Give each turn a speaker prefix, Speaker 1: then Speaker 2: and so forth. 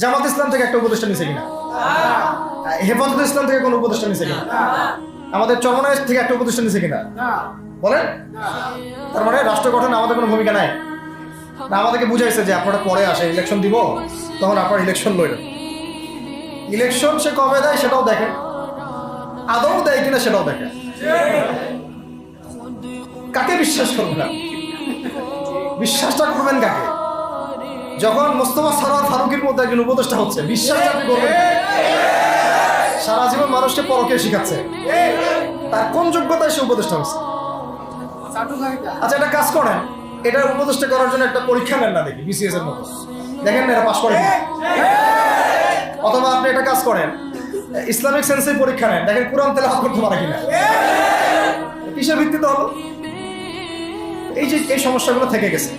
Speaker 1: জামাত ইসলাম থেকে একটা উপদেষ্টা নিছে কিনা? হেফাজত ইসলাম থেকে কোনো উপদেষ্টা নিছে কিনা? আমাদের চরমনায় থেকে একটা উপদেষ্টা নিছে কিনা? বলেন। তার মানে রাষ্ট্র গঠনে আমাদের কোনো ভূমিকা নাই। না, আমাদেরকে বুঝাইছে যে আপনারা পরে আসে ইলেকশন দিব, তখন আপনার ইলেকশন লইলেন ইলেকশন সে কবে দেয় সেটাও দেখে। আদৌ দেয় কিনা সেটাও দেখে। কাকে বিশ্বাস করবেন? বিশ্বাসটা করবেন কাকে? যখন মোস্তফা সরোয়ার ফারুকের মধ্যে একজন উপদেষ্টা হচ্ছে আপনি করবেন সারা জীবন মানুষকে পরকে শিখাচ্ছে। তার কোন যোগ্যতায় সে উপদেষ্টা হচ্ছে আচ্ছা একটা কাজ করেন। এটা উপদেষ্টা করার জন্য একটা পরীক্ষা নেন না দেখি বিসিএস এর মতো। দেখেন না এটা পাশ করে অথবা আপনি একটা কাজ করেন ইসলামিক সেন্সে পরীক্ষা নেন দেখেন কোরআন তেলে হাত করতে পারে কিনা। কিসের ভিত্তিতে হলো? এই যে এই সমস্যাগুলো থেকে গেছে।